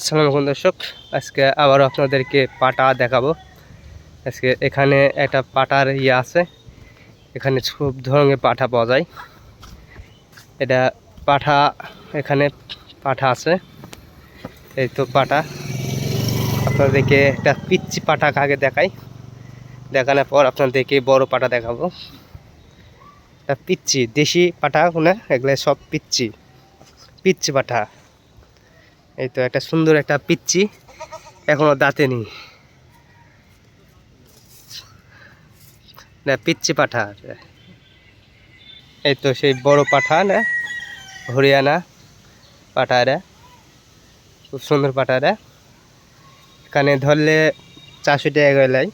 আসসালামু আলাইকুম দর্শক, আজকে আবারও আপনাদেরকে পাটা দেখাবো। আজকে এখানে একটা পাটার ইয়ে আছে, এখানে সব ধরনের পাঠা পাওয়া যায়। এটা পাঠা, এখানে পাঠা আছে, এই তো পাটা। আপনাদেরকে একটা পিচ্ছি পাঠা আগে দেখাই। দেখানোর পর আপনাদেরকে বড় পাটা দেখাবো। এটা পিচ্ছি দেশি পাঠা কোনে এগুলো সব পিচ্ছি পিচ্ছি পাঠা। এই তো একটা সুন্দর একটা পিচ্ছি এখনও দাঁতে নেই। না, পিচ্ছি পাঠা এই তো সেই বড় পাঠা, না? হরিয়ানা পাঠা এরা খুব সুন্দর পাঠা এরা এখানে ধরলে চারশো টাকা গেলাই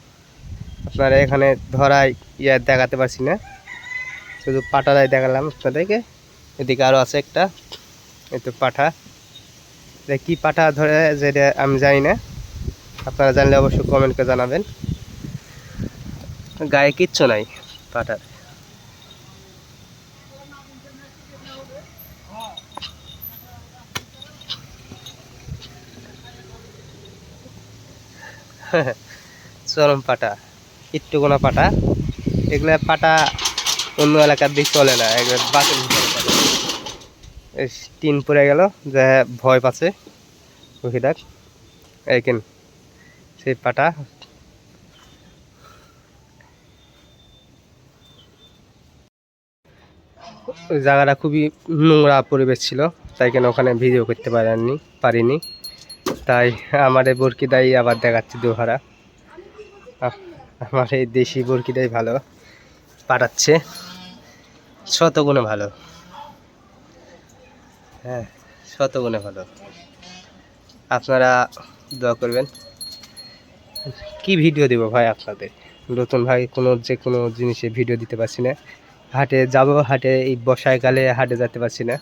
আপনারা এখানে ধরাই ইয়া দেখাতে পারছি না। শুধু পাটারাই দেখালাম আপনাদেরকে। এদিকে আরও আছে একটা। এই তো পাঠা। এটা কী পাঠা ধরে যেটা আমি জানি না। আপনারা জানলে অবশ্যই কমেন্ট করে জানাবেন। গায়ে কিচ্ছু নাই পাঠার। চরম পাটা একটুকুনা পাটা এগুলো পাটা অন্য এলাকার দিক চলে না, এগুলো বাসের ভিতরে চলে। এই টিন পড়ে গেল, যে ভয় পাচ্ছে পাখিটার। এইখান সেই পাটা। জায়গাটা খুবই নোংরা পরিবেশ ছিল, তাই কেন ওখানে ভিডিও করতে পারেননি, পারিনি। তাই আমার এই বরকিদাই আবার দেখাচ্ছি দোহারা। আমার এই দেশি বরকিদাই ভালো, পাঠাচ্ছে। শতগুণে ভালো। হ্যাঁ শতগুণে ভালো। আপনারা দোয়া করবেন। কি ভিডিও দেবো ভাই আপনাদের? নতুন ভাই কোনো যে কোনো জিনিসে ভিডিও দিতে পারছি না। হাটে যাব, হাটে এই বর্ষাকালে হাটে যেতে পারছি না।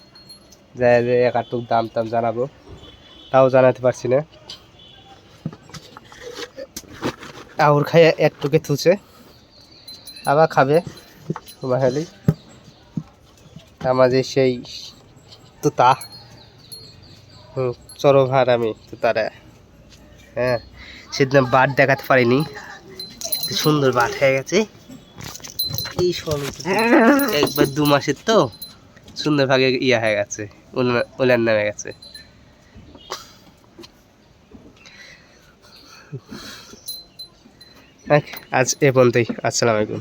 যাই যে একাটুক দাম টাম জানাব, তাও জানাতে পারছি না। আউর খাইয়ে একটুকে থুছে। আবার খাবে বাহালি আমাদের সেই তুতা হুম চরভার আমি তুতারা হ্যাঁ সেদিন বাট দেখাতে পারিনি। সুন্দর বাট হয়ে গেছে। এই একবার দু মাসের তো সুন্দর ভাগে ইয়া হয়ে গেছে উলার নামে গেছে। আজ এ পর্যন্তই। আসসালামু আলাইকুম।